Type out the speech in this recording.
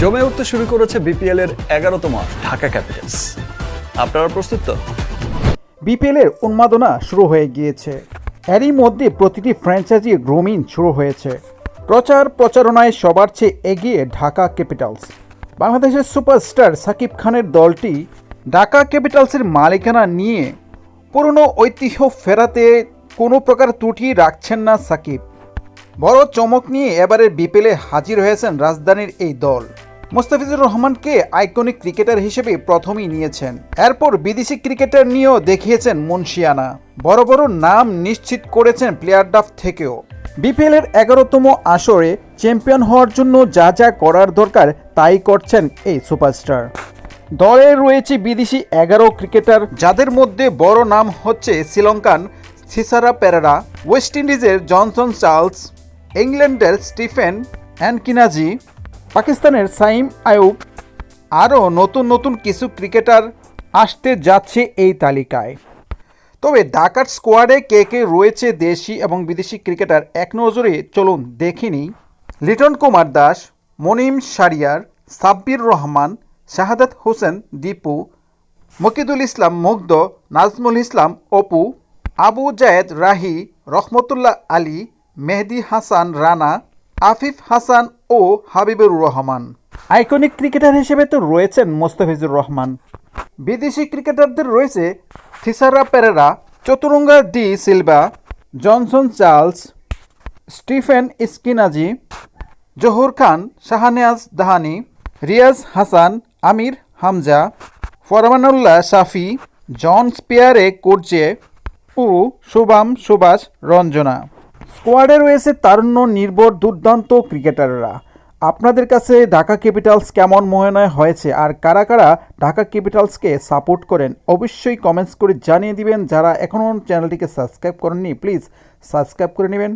জমে উঠতে শুরু করেছে বিপিএল এর এগারোতম ঢাকা ক্যাপিটালস। আপনারা প্রস্তুত তো? বিপিএলের উন্মাদনা শুরু হয়ে গিয়েছে। এরই মধ্যে প্রতিটি ফ্র্যাঞ্চাইজি গ্রোমিং শুরু হয়েছে। প্রচার প্রচারণায় সবার চেয়ে এগিয়ে ঢাকা ক্যাপিটালস। বাংলাদেশের সুপারস্টার সাকিব খানের দলটি ঢাকা ক্যাপিটালসের মালিকানা নিয়ে পুরনো ঐতিহ্য ফেরাতে কোনো প্রকার ত্রুটি রাখছেন না সাকিব। বড় চমক নিয়ে এবারের বিপিএলে হাজির হয়েছেন রাজধানীর এই দল। মোস্তাফিজুর রহমানকে আইকনিক ক্রিকেটার হিসেবে প্রথমেই নিয়েছেন। এরপর বিদেশি ক্রিকেটার নিয়েও দেখিয়েছেন মুন্সিয়ানা। বড় বড় নাম নিশ্চিত করেছেন প্লেয়ার ডাফ থেকেও। বিপিএলের এগারোতম আসরে চ্যাম্পিয়ন হওয়ার জন্য যা যা করার দরকার, তাই করছেন এই সুপারস্টার। দলে রয়েছে বিদেশি এগারো ক্রিকেটার, যাদের মধ্যে বড় নাম হচ্ছে Sri Lankan Thisara Perera, west ইন্ডিজের জনসন চার্লস, ইংল্যান্ডের স্টিফেন অ্যানকিনাজি পাকিস্তানের সাইম আয়ুব আরও নতুন নতুন কিছু ক্রিকেটার আসতে যাচ্ছে এই তালিকায়। তবে ঢাকার স্কোয়াডে কে কে রয়েছে দেশি এবং বিদেশি ক্রিকেটার এক নজরে চলুন দেখিনি। লিটন কুমার দাস, মনিম সারিয়ার সাব্বির রহমান, শাহাদাত হোসেন দীপু, মকিদুল ইসলাম মুগ্ধ, নাজমুল ইসলাম অপু, আবু জায়েদ রাহি, রহমতুল্লাহ আলী, মেহেদি হাসান রানা আফিফ হাসান ও হাবিবুর রহমান। আইকনিক ক্রিকেটার হিসেবে তো রয়েছেন মোস্তাফিজুর রহমান। বিদেশি ক্রিকেটারদের রয়েছে Thisara Perera Chaturanga de Silva Johnson Charles Stephen Eskinazi Zahoor Khan Shahnawaz Dahani Riaz Hassan Amir Hamza Farmanullah Shafi জন স্পিয়ারে কোর্চে ও শুভাম সুভাষ রঞ্জনা। স্কোয়াডে রয়েছে তারুণ্য, নির্ভর, দুর্দান্ত ক্রিকেটাররা। আপনাদের কাছে ঢাকা ক্যাপিটালস কেমন মনে হয়েছে আর কারা কারা ঢাকা ক্যাপিটালসকে সাপোর্ট করেন অবশ্যই কমেন্টস করে জানিয়ে দিবেন। যারা এখনও চ্যানেলটিকে সাবস্ক্রাইব করেননি, প্লিজ সাবস্ক্রাইব করে নেবেন।